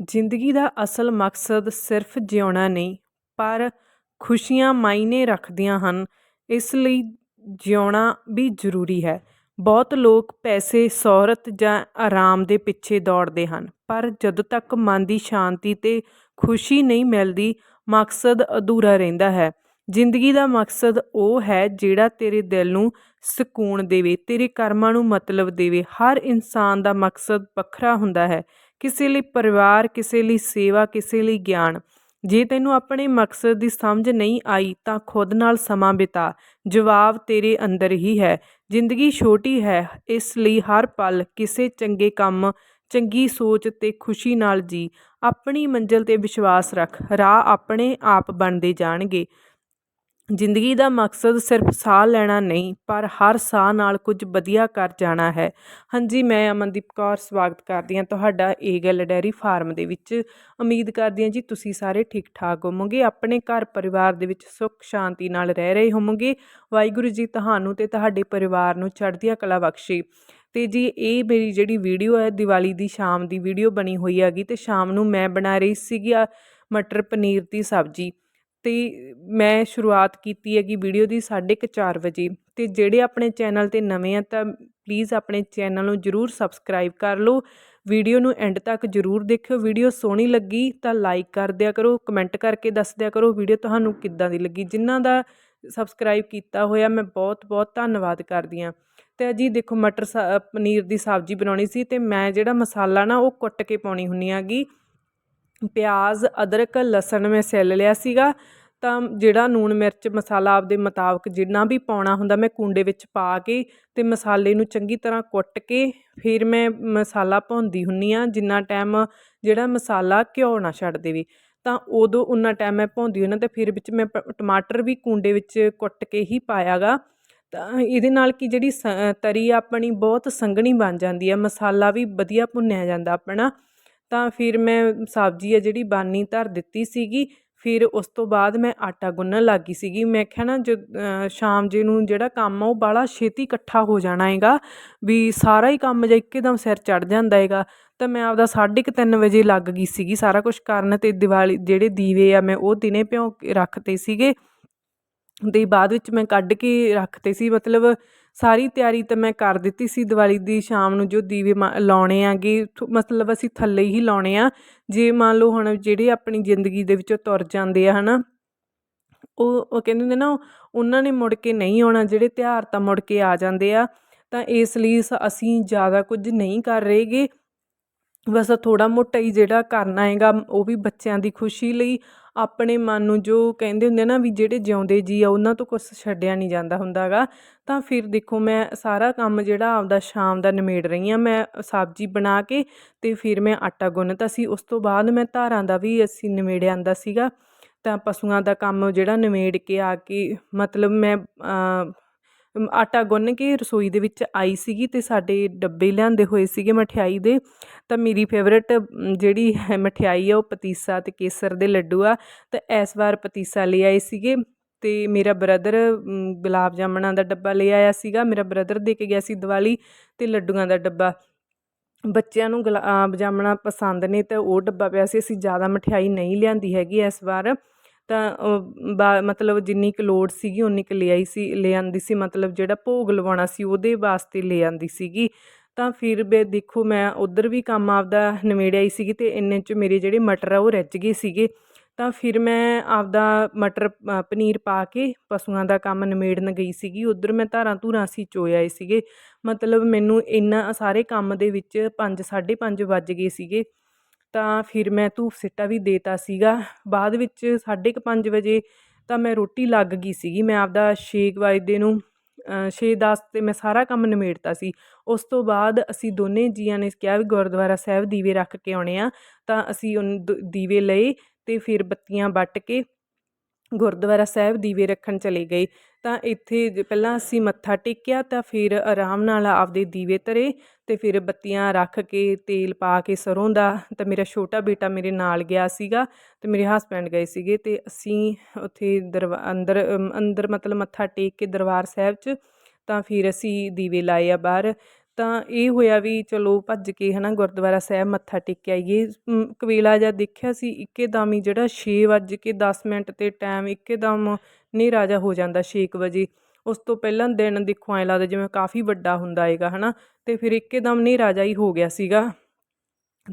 ਜ਼ਿੰਦਗੀ ਦਾ ਅਸਲ ਮਕਸਦ ਸਿਰਫ ਜਿਉਣਾ ਨਹੀਂ, ਪਰ ਖੁਸ਼ੀਆਂ ਮਾਇਨੇ ਰੱਖਦੀਆਂ ਹਨ। ਇਸ ਲਈ ਜਿਉਣਾ ਵੀ ਜ਼ਰੂਰੀ ਹੈ। ਬਹੁਤ ਲੋਕ ਪੈਸੇ ਸ਼ੋਹਰਤ ਜਾਂ ਆਰਾਮ ਦੇ ਪਿੱਛੇ ਦੌੜਦੇ ਹਨ, ਪਰ ਜਦੋਂ ਤੱਕ ਮਨ ਦੀ ਸ਼ਾਂਤੀ ਅਤੇ ਖੁਸ਼ੀ ਨਹੀਂ ਮਿਲਦੀ, ਮਕਸਦ ਅਧੂਰਾ ਰਹਿੰਦਾ ਹੈ। ਜ਼ਿੰਦਗੀ ਦਾ ਮਕਸਦ ਉਹ ਹੈ ਜਿਹੜਾ ਤੇਰੇ ਦਿਲ ਨੂੰ ਸਕੂਨ ਦੇਵੇ, ਤੇਰੇ ਕਰਮਾਂ ਨੂੰ ਮਤਲਬ ਦੇਵੇ। ਹਰ ਇਨਸਾਨ ਦਾ ਮਕਸਦ ਵੱਖਰਾ ਹੁੰਦਾ ਹੈ। ਕਿਸੇ ਲਈ ਪਰਿਵਾਰ, ਕਿਸੇ ਲਈ ਸੇਵਾ, ਕਿਸੇ ਲਈ ਗਿਆਨ। ਜੇ ਤੈਨੂੰ ਆਪਣੇ ਮਕਸਦ ਦੀ ਸਮਝ ਨਹੀਂ ਆਈ, ਤਾਂ ਖੁਦ ਨਾਲ ਸਮਾਂ ਬਿਤਾ। ਜਵਾਬ ਤੇਰੇ ਅੰਦਰ ਹੀ ਹੈ। ਜ਼ਿੰਦਗੀ ਛੋਟੀ ਹੈ। ਇਸ ਲਈ ਹਰ ਪਲ ਕਿਸੇ ਚੰਗੇ ਕੰਮ, ਚੰਗੀ ਸੋਚ ਤੇ ਖੁਸ਼ੀ ਨਾਲ ਜੀ। ਆਪਣੀ ਮੰਜ਼ਿਲ ਤੇ ਵਿਸ਼ਵਾਸ ਰੱਖ। ਰਾਹ ਆਪਣੇ ਆਪ ਬਣਦੇ ਜਾਣਗੇ। ਜ਼ਿੰਦਗੀ ਦਾ ਮਕਸਦ ਸਿਰਫ ਸਾਹ ਲੈਣਾ ਨਹੀਂ, ਪਰ ਹਰ ਸਾਹ ਨਾਲ ਕੁਝ ਵਧੀਆ ਕਰ ਜਾਣਾ ਹੈ। ਹਾਂਜੀ, ਮੈਂ ਅਮਨਦੀਪ ਕੌਰ, ਸਵਾਗਤ ਕਰਦੀ ਹਾਂ ਤੁਹਾਡਾ ਇਹ ਗੱਲ ਡੈਰੀ ਫਾਰਮ ਦੇ ਵਿੱਚ। ਉਮੀਦ ਕਰਦੀ ਹਾਂ ਜੀ ਤੁਸੀਂ ਸਾਰੇ ਠੀਕ ਠਾਕ ਹੋਵੋਗੇ, ਆਪਣੇ ਘਰ ਪਰਿਵਾਰ ਦੇ ਵਿੱਚ ਸੁੱਖ, ਸ਼ਾਂਤੀ ਨਾਲ ਰਹਿ ਰਹੇ ਹੋਵੋਗੇ। ਵਾਹਿਗੁਰੂ ਜੀ ਤੁਹਾਨੂੰ ਤੇ ਤੁਹਾਡੇ ਪਰਿਵਾਰ ਨੂੰ ਚੜ੍ਹਦੀਆਂ ਕਲਾ ਬਖਸ਼ੇ। ਤੇ ਜੀ, ਇਹ ਮੇਰੀ ਜਿਹੜੀ ਵੀਡੀਓ ਹੈ, ਦੀਵਾਲੀ ਦੀ ਸ਼ਾਮ ਦੀ ਵੀਡੀਓ ਬਣੀ ਹੋਈ ਹੈਗੀ ਤੇ ਸ਼ਾਮ ਨੂੰ ਮੈਂ ਬਣਾ ਰਹੀ ਸੀਗੀ ਮਟਰ ਪਨੀਰ ਦੀ ਸਬਜ਼ੀ। ਅਤੇ ਮੈਂ ਸ਼ੁਰੂਆਤ ਕੀਤੀ ਹੈਗੀ ਵੀਡੀਓ ਦੀ 4:30 ਵਜੇ। ਅਤੇ ਜਿਹੜੇ ਆਪਣੇ ਚੈਨਲ ਤੇ ਨਵੇਂ ਆ ਤਾਂ ਪਲੀਜ਼ ਆਪਣੇ ਚੈਨਲ ਨੂੰ ਜਰੂਰ ਸਬਸਕ੍ਰਾਈਬ ਕਰ ਲਓ। ਵੀਡੀਓ ਨੂੰ ਐਂਡ ਤੱਕ ਜਰੂਰ ਦੇਖਿਓ। ਵੀਡੀਓ ਸੋਹਣੀ ਲੱਗੀ ਤਾਂ ਲਾਈਕ ਕਰ ਦਿਆ ਕਰੋ ਕਮੈਂਟ ਕਰਕੇ ਦੱਸ ਦਿਆ ਕਰੋ ਵੀਡੀਓ ਤੁਹਾਨੂੰ ਕਿੱਦਾਂ ਦੀ ਲੱਗੀ। ਜਿਨ੍ਹਾਂ ਦਾ ਸਬਸਕ੍ਰਾਈਬ ਕੀਤਾ ਹੋਇਆ ਮੈਂ ਬਹੁਤ ਬਹੁਤ ਧੰਨਵਾਦ ਕਰਦੀ ਹਾਂ। ਤੇ ਜੀ ਦੇਖੋ ਮਟਰ ਪਨੀਰ ਦੀ ਸਬਜ਼ੀ ਬਣਾਉਣੀ ਸੀ ਤੇ ਮੈਂ ਜਿਹੜਾ ਮਸਾਲਾ ਨਾ ਉਹ ਕੁੱਟ ਕੇ ਪਾਉਣੀ ਹੁੰਨੀ ਆਗੀ ਪਿਆਜ਼, ਅਦਰਕ, ਲਸਣ ਮੈਂ ਸਿਲ ਲਿਆ ਸੀਗਾ। ਤਾਂ ਜਿਹੜਾ ਲੂਣ ਮਿਰਚ ਮਸਾਲਾ ਆਪਦੇ ਮੁਤਾਬਕ ਜਿੰਨਾ ਵੀ ਪਾਉਣਾ ਹੁੰਦਾ ਮੈਂ ਕੁੰਡੇ ਵਿੱਚ ਪਾ ਕੇ ਅਤੇ ਮਸਾਲੇ ਨੂੰ ਚੰਗੀ ਤਰ੍ਹਾਂ ਕੁੱਟ ਕੇ ਫਿਰ ਮੈਂ ਮਸਾਲਾ ਭੁੰਨਦੀ ਹੁੰਦੀ ਹਾਂ ਜਿੰਨਾ ਟਾਈਮ ਜਿਹੜਾ ਮਸਾਲਾ ਘਿਓ ਨਾ ਛੱਡ ਦੇਵੇ। ਤਾਂ ਉਦੋਂ ਉਨਾ ਟਾਈਮ ਮੈਂ ਭੁੰਨਦੀ ਉਹਨਾਂ ਤੇ ਫਿਰ ਵਿੱਚ ਮੈਂ ਟਮਾਟਰ ਵੀ ਕੁੰਡੇ ਵਿੱਚ ਕੁੱਟ ਕੇ ਹੀ ਪਾਇਆਗਾ ਤਾਂ ਇਹਦੇ ਨਾਲ ਕੀ ਜਿਹੜੀ ਤਰੀ ਆਪਣੀ ਬਹੁਤ ਸੰਘਣੀ ਬਣ ਜਾਂਦੀ ਹੈ ਮਸਾਲਾ ਵੀ ਵਧੀਆ ਭੁੰਨਿਆ ਜਾਂਦਾ ਆਪਣਾ। ਤਾਂ ਫਿਰ ਮੈਂ ਸਬਜ਼ੀ ਆ ਜਿਹੜੀ ਬਾਨੀ ਧਰ ਦਿੱਤੀ ਸੀਗੀ, ਫਿਰ ਉਸ ਤੋਂ ਬਾਅਦ ਮੈਂ ਆਟਾ ਗੁੰਨਣ ਲੱਗ ਗਈ ਸੀਗੀ। ਮੈਂ ਕਿਹਾ ਨਾ ਜ ਸ਼ਾਮ ਜੇ ਨੂੰ ਜਿਹੜਾ ਕੰਮ ਆ ਉਹ ਬਾਹਲਾ ਛੇਤੀ ਇਕੱਠਾ ਹੋ ਜਾਣਾ ਹੈਗਾ, ਵੀ ਸਾਰਾ ਹੀ ਕੰਮ ਜੇ ਇੱਕਦਮ ਸਿਰ ਚੜ ਜਾਂਦਾ ਹੈਗਾ, ਤਾਂ ਮੈਂ ਆਪਦਾ 3:30 ਵਜੇ ਲੱਗ ਗਈ ਸੀਗੀ ਸਾਰਾ ਕੁਝ ਕਰਨ ਤੇ ਦੀਵਾਲੀ ਜਿਹੜੇ ਦੀਵੇ ਆ ਮੈਂ ਉਹ ਦਿਨੇ ਭਿਉਂ ਕੇ ਰੱਖਤੇ ਸੀਗੇ। ਦੇ ਬਾਅਦ ਵਿੱਚ ਮੈਂ ਕੱਢ ਕੇ ਰੱਖਤੇ ਸੀ, ਮਤਲਬ ਸਾਰੀ ਤਿਆਰੀ ਤਾਂ ਮੈਂ ਕਰ ਦਿੱਤੀ ਸੀ ਦੀਵਾਲੀ ਦੀ ਸ਼ਾਮ ਨੂੰ, ਜੋ ਦੀਵੇ ਲਾਉਣੇ ਆਗੇ ਮਤਲਬ ਅਸੀਂ ਥੱਲੇ ਹੀ ਲਾਉਣੇ ਆ। ਜੇ ਮੰਨ ਲਓ ਹੁਣ ਜਿਹੜੇ ਆਪਣੀ ਜ਼ਿੰਦਗੀ ਦੇ ਵਿੱਚੋਂ ਤੁਰ ਜਾਂਦੇ ਆ, ਹਨਾ, ਉਹ ਉਹ ਕਹਿੰਦੇ ਹੁੰਦੇ ਨਾ, ਉਹਨਾਂ ਨੇ ਮੁੜ ਕੇ ਨਹੀਂ ਆਉਣਾ, ਜਿਹੜੇ ਤਿਉਹਾਰ ਤਾਂ ਮੁੜ ਕੇ ਆ ਜਾਂਦੇ ਆ, ਤਾਂ ਇਸ ਲਈ ਅਸੀਂ ਜ਼ਿਆਦਾ ਕੁਝ ਨਹੀਂ ਕਰ ਰਹੇਗੇ ਬਸ ਥੋੜਾ ਮੋਟਾ ਹੀ ਜਿਹੜਾ ਕਰਨਾ ਹੈਗਾ, ਉਹ ਵੀ ਬੱਚਿਆਂ ਦੀ ਖੁਸ਼ੀ ਲਈ ਆਪਣੇ ਮਨ ਨੂੰ ਜੋ ਕਹਿੰਦੇ ਹੁੰਦੇ ਨਾ ਵੀ ਜਿਹੜੇ ਜਿਉਂਦੇ ਜੀ ਆ, ਉਹਨਾਂ ਤੋਂ ਕੁਝ ਛੱਡਿਆ ਨਹੀਂ ਜਾਂਦਾ ਹੁੰਦਾ ਹੁੰਦਾਗਾ ਤਾਂ ਫਿਰ ਦੇਖੋ ਮੈਂ ਸਾਰਾ ਕੰਮ ਜਿਹੜਾ ਆਪਦਾ ਸ਼ਾਮ ਦਾ ਨਿਮੇੜ ਰਹੀ ਆ ਮੈਂ ਸਬਜ਼ੀ ਬਣਾ ਕੇ ਤੇ ਫਿਰ ਮੈਂ ਆਟਾ ਗੁੰਨਤਾ ਸੀ। ਉਸ ਤੋਂ ਬਾਅਦ ਮੈਂ ਧਾਰਾਂ ਦਾ ਵੀ ਅਸੀਂ ਨਿਮੇੜਿਆ ਆਂਦਾ ਸੀਗਾ। ਤਾਂ ਪਸ਼ੂਆਂ ਦਾ ਕੰਮ ਜਿਹੜਾ ਨਿਮੇੜ ਕੇ ਆ ਕੇ ਮਤਲਬ ਮੈਂ ਆਟਾ ਗੁੰਨ ਕੇ ਰਸੋਈ ਦੇ ਵਿੱਚ ਆਈ ਸੀਗੀ ਅਤੇ ਸਾਡੇ ਡੱਬੇ ਲਿਆਂਦੇ ਹੋਏ ਸੀਗੇ ਮਠਿਆਈ ਦੇ, ਤਾਂ ਮੇਰੀ ਫੇਵਰੇਟ ਜਿਹੜੀ ਹੈ ਮਠਿਆਈ ਆ ਉਹ ਪਤੀਸਾ ਅਤੇ ਕੇਸਰ ਦੇ ਲੱਡੂ ਆ, ਤਾਂ ਇਸ ਵਾਰ ਪਤੀਸਾ ਲੈ ਆਏ ਸੀਗੇ ਅਤੇ ਮੇਰਾ ਬ੍ਰਦਰ ਗੁਲਾਬ ਜਾਮਣਾਂ ਦਾ ਡੱਬਾ ਲੈ ਆਇਆ ਸੀਗਾ, ਮੇਰਾ ਬ੍ਰਦਰ ਦੇ ਕੇ ਗਿਆ ਸੀ ਦੀਵਾਲੀ ਅਤੇ ਲੱਡੂਆਂ ਦਾ ਡੱਬਾ। ਬੱਚਿਆਂ ਨੂੰ ਗੁਲਾਬ ਜਾਮਣਾ ਪਸੰਦ ਨੇ ਤਾਂ ਉਹ ਡੱਬਾ ਪਿਆ ਸੀ, ਅਸੀਂ ਜ਼ਿਆਦਾ ਮਠਿਆਈ ਨਹੀਂ ਲਿਆਂਦੀ ਹੈਗੀ ਇਸ ਵਾਰ। ਤਾਂ ਬਾ, ਮਤਲਬ ਜਿੰਨੀ ਕੁ ਲੋੜ ਸੀਗੀ ਉਨੀ ਕੁ ਲੈ ਆਈ ਸੀ, ਲੈ ਆਉਂਦੀ ਸੀ, ਮਤਲਬ ਜਿਹੜਾ ਭੋਗ ਲਵਾਉਣਾ ਸੀ, ਉਹਦੇ ਵਾਸਤੇ ਲੈ ਆਉਂਦੀ ਸੀਗੀ। ਤਾਂ ਫਿਰ ਵੀ ਦੇਖੋ, ਮੈਂ ਉੱਧਰ ਵੀ ਕੰਮ ਆਪਦਾ ਨਿਮੇੜਿਆ ਹੀ ਸੀਗੀ ਅਤੇ ਇੰਨੇ ਚ ਮੇਰੇ ਜਿਹੜੇ ਮਟਰ ਆ, ਉਹ ਰਿੱਝ ਗਏ ਸੀਗੇ। ਤਾਂ ਫਿਰ ਮੈਂ ਆਪਦਾ ਮਟਰ ਪਨੀਰ ਪਾ ਕੇ ਪਸ਼ੂਆਂ ਦਾ ਕੰਮ ਨਿਮੇੜਨ ਗਈ ਸੀਗੀ। ਉਧਰ ਮੈਂ ਧਾਰਾਂ ਧੂਰਾਂ ਸੀ ਚੋਏ ਆਏ ਸੀਗੇ। ਮਤਲਬ ਮੈਨੂੰ ਇੰਨਾ ਸਾਰੇ ਕੰਮ ਦੇ ਵਿੱਚ 5 5:30 ਵੱਜ ਗਏ ਸੀਗੇ। ਤਾਂ ਫਿਰ ਮੈਂ ਧੂਫ ਸਿੱਟਾ ਵੀ ਦੇਤਾ ਸੀਗਾ। ਬਾਅਦ ਵਿੱਚ 5:30 ਵਜੇ ਤਾਂ ਮੈਂ ਰੋਟੀ ਲੱਗ ਗਈ ਸੀਗੀ। ਮੈਂ ਆਪਦਾ ਛੇ ਕੁ ਵਜੇ ਨੂੰ ਛੇ ਦਸ ਤੇ ਮੈਂ ਸਾਰਾ ਕੰਮ ਨਿਮੇੜਤਾ ਸੀ। ਉਸ ਤੋਂ ਬਾਅਦ ਅਸੀਂ ਦੋਨੇ ਜੀਆਂ ਨੇ ਕਿਹਾ ਵੀ ਗੁਰਦੁਆਰਾ ਸਾਹਿਬ ਦੀਵੇ ਰੱਖ ਕੇ ਆਉਣੇ ਆ। ਤਾਂ ਅਸੀਂ ਦੀਵੇ ਲਏ ਅਤੇ ਫਿਰ ਬੱਤੀਆਂ ਵੱਟ ਕੇ ਗੁਰਦੁਆਰਾ ਸਾਹਿਬ ਦੀਵੇ ਰੱਖਣ ਚਲੇ ਗਏ। ਤਾਂ ਇੱਥੇ ਪਹਿਲਾਂ ਅਸੀਂ ਮੱਥਾ ਟੇਕਿਆ ਤਾਂ ਫਿਰ ਆਰਾਮ ਨਾਲ ਆਪਦੇ ਦੀਵੇ ਧਰੇ ਤੇ ਫਿਰ ਬੱਤੀਆਂ ਰੱਖ ਕੇ ਤੇਲ ਪਾ ਕੇ ਸਰੋਂ ਦਾ ਤਾਂ ਮੇਰਾ ਛੋਟਾ ਬੇਟਾ ਮੇਰੇ ਨਾਲ ਗਿਆ ਸੀਗਾ ਤੇ ਮੇਰੇ ਹਸਬੈਂਡ ਗਏ ਸੀਗੇ ਤੇ ਅਸੀਂ ਉੱਥੇ ਅੰਦਰ ਅੰਦਰ ਮਤਲਬ ਮੱਥਾ ਟੇਕ ਕੇ ਦਰਬਾਰ ਸਾਹਿਬ 'ਚ ਤਾਂ ਫਿਰ ਅਸੀਂ ਦੀਵੇ ਲਾਏ ਆ ਬਾਹਰ ਤਾਂ ਇਹ ਹੋਇਆ ਵੀ ਚਲੋ ਭੱਜ ਕੇ ਹੈ ਨਾ ਗੁਰਦੁਆਰਾ ਸਾਹਿਬ ਮੱਥਾ ਟੇਕ ਕੇ ਆਈਏ। ਕਵੇਲਾ ਜਿਹਾ ਦੇਖਿਆ ਸੀ, ਇੱਕੇਦਮ ਹੀ ਜਿਹੜਾ ਛੇ ਵੱਜ ਕੇ ਦਸ ਮਿੰਟ ਤੇ ਟਾਈਮ ਇੱਕੇਦਮ ਹਨੇਰਾ ਜਿਹਾ ਹੋ ਜਾਂਦਾ ਛੇ ਕੁ ਵਜੇ। ਉਸ ਤੋਂ ਪਹਿਲਾਂ ਦਿਨ ਦੇਖੋ ਐਂ ਲੱਗਦਾ ਜਿਵੇਂ ਕਾਫੀ ਵੱਡਾ ਹੁੰਦਾ ਹੈਗਾ ਹੈ ਨਾ ਅਤੇ ਫਿਰ ਇੱਕੇਦਮ ਹਨੇਰਾ ਜਿਹਾ ਹੀ ਹੋ ਗਿਆ ਸੀਗਾ।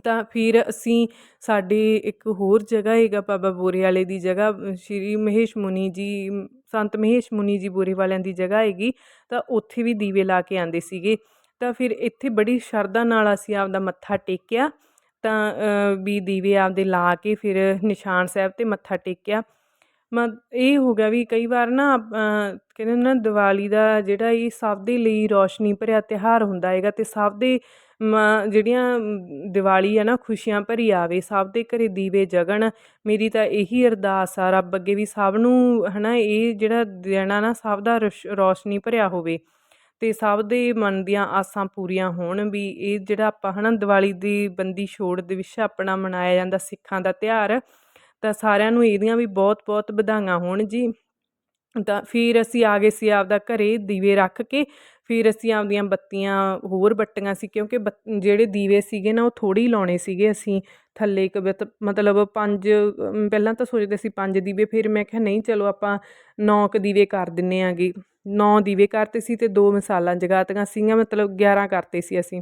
ਤਾਂ ਫਿਰ ਅਸੀਂ ਸਾਡੇ ਇੱਕ ਹੋਰ ਜਗ੍ਹਾ ਹੈਗਾ ਬਾਬਾ ਬੋਰੇ ਵਾਲੇ ਦੀ ਜਗ੍ਹਾ, ਸ਼੍ਰੀ ਮਹੇਸ਼ ਮੁਨੀ ਜੀ, ਸੰਤ ਮਹੇਸ਼ ਮੁਨੀ ਜੀ ਬੋਰੇ ਵਾਲਿਆਂ ਦੀ ਜਗ੍ਹਾ ਹੈਗੀ। ਤਾਂ ਉੱਥੇ ਵੀ ਦੀਵੇ ਲਾ ਕੇ ਆਂਦੇ ਸੀਗੇ। ਤਾਂ ਫਿਰ ਇੱਥੇ ਬੜੀ ਸ਼ਰਧਾ ਨਾਲ ਅਸੀਂ ਆਪਦਾ ਮੱਥਾ ਟੇਕਿਆ। ਤਾਂ ਵੀ ਦੀਵੇ ਆਪਦੇ ਲਾ ਕੇ ਫਿਰ ਨਿਸ਼ਾਨ ਸਾਹਿਬ ਤੇ ਮੱਥਾ ਟੇਕਿਆ। ਮ, ਇਹ ਹੋ ਗਿਆ ਵੀ ਕਈ ਵਾਰ ਨਾ ਕਹਿੰਦੇ ਨਾ ਦੀਵਾਲੀ ਦਾ ਜਿਹੜਾ ਇਹ ਸਭ ਦੇ ਲਈ ਰੌਸ਼ਨੀ ਭਰਿਆ ਤਿਉਹਾਰ ਹੁੰਦਾ ਹੈਗਾ ਅਤੇ ਸਭ ਦੇ ਜਿਹੜੀਆਂ ਦੀਵਾਲੀ ਆ ਨਾ ਖੁਸ਼ੀਆਂ ਭਰੀ ਆਵੇ, ਸਭ ਦੇ ਘਰੇ ਦੀਵੇ ਜਗਣ, ਮੇਰੀ ਤਾਂ ਇਹੀ ਅਰਦਾਸ ਆ ਰੱਬ ਅੱਗੇ ਵੀ ਸਭ ਨੂੰ ਹਨਾ ਇਹ ਜਿਹੜਾ ਦਿਨ ਆ ਨਾ ਸਭ ਦਾ ਰੋਸ਼- ਰੌਸ਼ਨੀ ਭਰਿਆ ਹੋਵੇ। ਅਤੇ ਸਭ ਦੇ ਮਨ ਦੀਆਂ ਆਸਾਂ ਪੂਰੀਆਂ ਹੋਣ ਵੀ ਇਹ ਜਿਹੜਾ ਆਪਾਂ ਹੈ ਨਾ ਦੀਵਾਲੀ ਦੀ ਬੰਦੀ ਛੋੜ ਦਿਵਸ ਆਪਣਾ ਮਨਾਇਆ ਜਾਂਦਾ ਸਿੱਖਾਂ ਦਾ ਤਿਉਹਾਰ, ਤਾਂ ਸਾਰਿਆਂ ਨੂੰ ਇਹਦੀਆਂ ਵੀ ਬਹੁਤ ਬਹੁਤ ਵਧਾਈਆਂ ਹੋਣ ਜੀ। ਤਾਂ ਫਿਰ ਅਸੀਂ ਆ ਗਏ ਸੀ ਆਪਦਾ ਘਰੇ ਦੀਵੇ ਰੱਖ ਕੇ, ਫਿਰ ਅਸੀਂ ਆਪਦੀਆਂ ਬੱਤੀਆਂ ਹੋਰ ਬੱਟੀਆਂ ਸੀ ਕਿਉਂਕਿ ਬੱਤ- ਜਿਹੜੇ ਦੀਵੇ ਸੀਗੇ ਨਾ ਉਹ ਥੋੜੀ ਲਾਉਣੇ ਸੀਗੇ ਅਸੀਂ ਥੱਲੇ ਇੱਕ ਮਤਲਬ ਪੰਜ ਪਹਿਲਾਂ ਤਾਂ ਸੋਚਦੇ ਸੀ ਪੰਜ ਦੀਵੇ, ਫਿਰ ਮੈਂ ਕਿਹਾ ਨਹੀਂ ਚਲੋ ਆਪਾਂ ਨੌ ਕੁ ਦੀਵੇ ਕਰ ਦਿੰਨੇ ਆਂਗੇ। ਨੌ ਦੀਵੇ ਕਰਤੇ ਸੀ ਤੇ ਦੋ ਮਸਾਲਾਂ ਜਗਾਤੀਆਂ ਸੀਗੀਆਂ, ਮਤਲਬ 11 ਕਰਤੇ ਸੀ ਅਸੀਂ।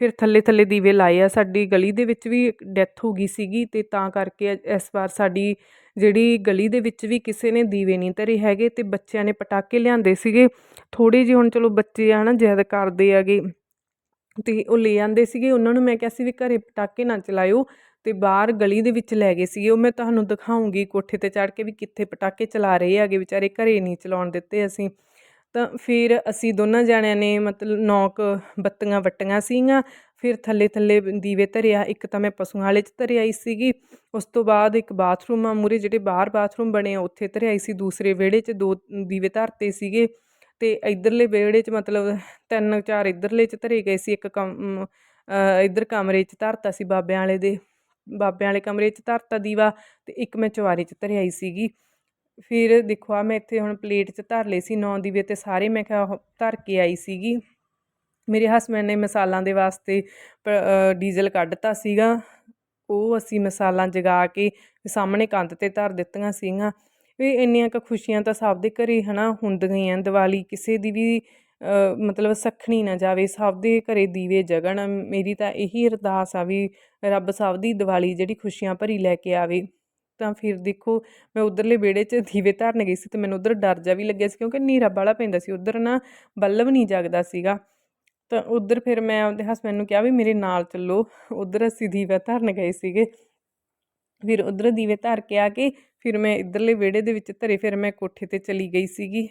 ਫਿਰ ਥੱਲੇ ਥੱਲੇ ਦੀਵੇ ਲਾਏ ਆ, ਸਾਡੀ ਗਲੀ ਦੇ ਵਿੱਚ ਵੀ ਡੈਥ ਹੋ ਗਈ ਸੀਗੀ ਤੇ ਤਾਂ ਕਰਕੇ ਇਸ ਵਾਰ ਸਾਡੀ ਜਿਹੜੀ ਗਲੀ ਦੇ ਵਿੱਚ ਵੀ ਕਿਸੇ ਨੇ ਦੀਵੇ ਨਹੀਂ ਧਰੇ ਹੈਗੇ ਤੇ ਬੱਚਿਆਂ ਨੇ ਪਟਾਕੇ ਲਿਆਂਦੇ ਸੀਗੇ। ਥੋੜੇ ਜਿਹੇ ਹੁਣ ਚਲੋ ਬੱਚੇ ਆ ਨਾ ਜ਼ਿਆਦਾ ਕਰਦੇ ਹੈਗੇ, ਤੇ ਉਹ ਲੈ ਆਂਦੇ ਸੀਗੇ। ਉਹਨਾਂ ਨੂੰ ਮੈਂ ਕਿਹਾ ਸੀ ਵੀ ਘਰੇ ਪਟਾਕੇ ਨਾ ਚਲਾਇਓ ਤੇ ਬਾਹਰ ਗਲੀ ਦੇ ਵਿੱਚ ਲੈ ਗਏ ਸੀਗੇ। ਉਹ ਮੈਂ ਤੁਹਾਨੂੰ ਦਿਖਾਉਂਗੀ ਕੋਠੇ ਤੇ ਚੜ੍ਹ ਕੇ ਵੀ ਕਿੱਥੇ ਪਟਾਕੇ ਚਲਾ ਰਹੇ ਹੈਗੇ, ਵਿਚਾਰੇ ਘਰੇ ਨਹੀਂ ਚਲਾਉਣ ਦਿੱਤੇ ਅਸੀਂ। ਤਾਂ ਫਿਰ ਅਸੀਂ ਦੋਨਾਂ ਜਣਿਆਂ ਨੇ ਮਤਲਬ ਨੌਕ ਬੱਤੀਆਂ ਵੱਟੀਆਂ ਸੀਗੀਆਂ ਫਿਰ ਥੱਲੇ ਥੱਲੇ ਦੀਵੇ ਧਰਿਆ ਇੱਕ ਤਾਂ ਮੈਂ ਪਸ਼ੂਆਂ ਵਾਲੇ 'ਚ ਧਰਿਆਈ ਸੀਗੀ ਉਸ ਤੋਂ ਬਾਅਦ ਇੱਕ ਬਾਥਰੂਮ ਆ ਮੂਰੇ ਜਿਹੜੇ ਬਾਹਰ ਬਾਥਰੂਮ ਬਣੇ ਆ ਉੱਥੇ ਧਰਿਆਈ ਸੀ ਦੂਸਰੇ ਵਿਹੜੇ 'ਚ ਦੋ ਦੀਵੇ ਧਰਤੇ ਸੀਗੇ ਤੇ ਇਧਰਲੇ ਵਿਹੜੇ 'ਚ ਮਤਲਬ ਤਿੰਨ ਚਾਰ ਇਧਰਲੇ 'ਚ ਧਰੇ ਗਏ ਸੀ ਇੱਕ ਕਮ ਅ, ਇੱਧਰ ਕਮਰੇ 'ਚ ਧਰਤਾ ਸੀ ਬਾਬਿਆਂ ਵਾਲੇ ਦੇ ਬਾਬਿਆਂ ਵਾਲੇ ਕਮਰੇ 'ਚ ਧਰਤਾ ਦੀਵਾ ਤੇ ਇੱਕ ਮੈਂ ਚੁਬਾਰੇ 'ਚ ਧਰਿਆਈ ਸੀਗੀ। ਫਿਰ ਦੇਖੋ ਆ ਮੈਂ ਇੱਥੇ ਹੁਣ ਪਲੇਟ 'ਚ ਧਰ ਲਏ ਸੀ ਨੌਂ ਦੀਵੇ ਤੇ ਸਾਰੇ ਮੈਂ ਕਿਹਾ ਧਰ ਕੇ ਆਈ ਸੀਗੀ। ਮੇਰੇ ਹਸਬੈਂਡ ਨੇ ਮਸਾਲਾਂ ਦੇ ਵਾਸਤੇ ਪ- ਅ, ਡੀਜ਼ਲ ਕੱਢਤਾ ਸੀਗਾ। ਉਹ ਅਸੀਂ ਮਸਾਲਾਂ ਜਗਾ ਕੇ ਸਾਹਮਣੇ ਕੰਧ ਤੇ ਧਰ ਦਿੱਤੀਆਂ ਸੀਗੀਆਂ। ਵੀ ਇੰਨੀਆਂ ਕੁ ਖੁਸ਼ੀਆਂ ਤਾਂ ਸਭ ਦੇ ਘਰੇ ਹਨਾ ਹੁੰਦੀਆਂ ਹੀ ਆ ਦੀਵਾਲੀ ਕਿਸੇ ਦੀ ਵੀ ਮਤਲਬ ਸੱਖਣੀ ਨਾ ਜਾਵੇ ਸਭ ਦੇ ਘਰੇ ਦੀਵੇ ਜਗਣ। ਮੇਰੀ ਤਾਂ ਇਹੀ ਅਰਦਾਸ ਆ ਵੀ ਰੱਬ ਸਭ ਦੀ ਦੀਵਾਲੀ ਜਿਹੜੀ ਖੁਸ਼ੀਆਂ ਭਰੀ ਲੈ ਕੇ ਆਵੇ। ਤਾਂ ਫਿਰ ਦੇਖੋ, ਮੈਂ ਉਧਰਲੇ ਵਿਹੜੇ 'ਚ ਦੀਵੇ ਧਰਨ ਗਈ ਸੀ ਤੇ ਮੈਨੂੰ ਉਧਰ ਡਰ ਜਾ ਵੀ ਲੱਗਿਆ ਸੀ ਕਿਉਂਕਿ ਹਨੇਰਾ ਬਾਹਲਾ ਪੈਂਦਾ ਸੀ, ਉਧਰ ਨਾ ਬੱਲਬ ਨਹੀਂ ਜਗਦਾ ਸੀਗਾ। ਤਾਂ ਉਧਰ ਫਿਰ ਮੈਂ ਆਪਦੇ ਹਸਬੈਂਡ ਨੂੰ ਕਿਹਾ ਵੀ ਮੇਰੇ ਨਾਲ ਚੱਲੋ, ਉਧਰ ਅਸੀਂ ਦੀਵਾ ਧਰਨ ਗਏ ਸੀਗੇ। ਫਿਰ ਉਧਰ ਦੀਵੇ ਧਰ ਕੇ ਆ ਕੇ ਫਿਰ ਮੈਂ ਇਧਰਲੇ ਵਿਹੜੇ ਦੇ ਵਿੱਚ ਧਰੇ, ਫਿਰ ਮੈਂ ਕੋਠੇ ਤੇ ਚਲੀ ਗਈ ਸੀਗੀ।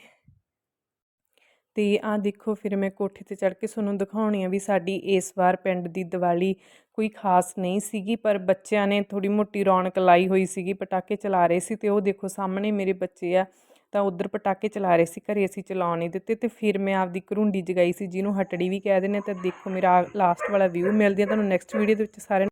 ਤੇ ਆ ਦੇਖੋ, ਫਿਰ ਮੈਂ ਕੋਠੇ ਤੇ ਚੜ੍ਹ ਕੇ ਤੁਹਾਨੂੰ ਦਿਖਾਉਣੀ ਆ ਵੀ ਸਾਡੀ ਇਸ ਵਾਰ ਪਿੰਡ ਦੀ ਦੀਵਾਲੀ ਕੋਈ ਖਾਸ ਨਹੀਂ ਸੀਗੀ, ਪਰ ਬੱਚਿਆਂ ਨੇ ਥੋੜੀ ਮੋਟੀ ਰੌਣਕ ਲਾਈ ਹੋਈ ਸੀਗੀ, ਪਟਾਕੇ ਚਲਾ ਰਹੇ ਸੀ ਤੇ ਉਹ ਦੇਖੋ ਸਾਹਮਣੇ ਮੇਰੇ ਬੱਚੇ ਆ, ਤਾਂ ਉਧਰ ਪਟਾਕੇ ਚਲਾ ਰਹੇ ਸੀ, ਘਰੇ ਅਸੀਂ ਚਲਾਉਣ ਨਹੀਂ ਦਿੱਤੇ ਤੇ ਫਿਰ ਮੈਂ ਆਪਦੀ ਘਰੁੰਡੀ ਜਗਾਈ ਸੀ, ਜਿਹਨੂੰ ਹਟੜੀ ਵੀ ਕਹਿ ਦਿੰਦੇ ਆ, ਤਾਂ ਦੇਖੋ ਮੇਰਾ ਲਾਸਟ ਵਾਲਾ ਵਿਊ ਮਿਲਦੀ ਆ, ਤੁਹਾਨੂੰ ਨੈਕਸਟ ਵੀਡੀਓ ਦੇ ਵਿੱਚ ਸਾਰੇ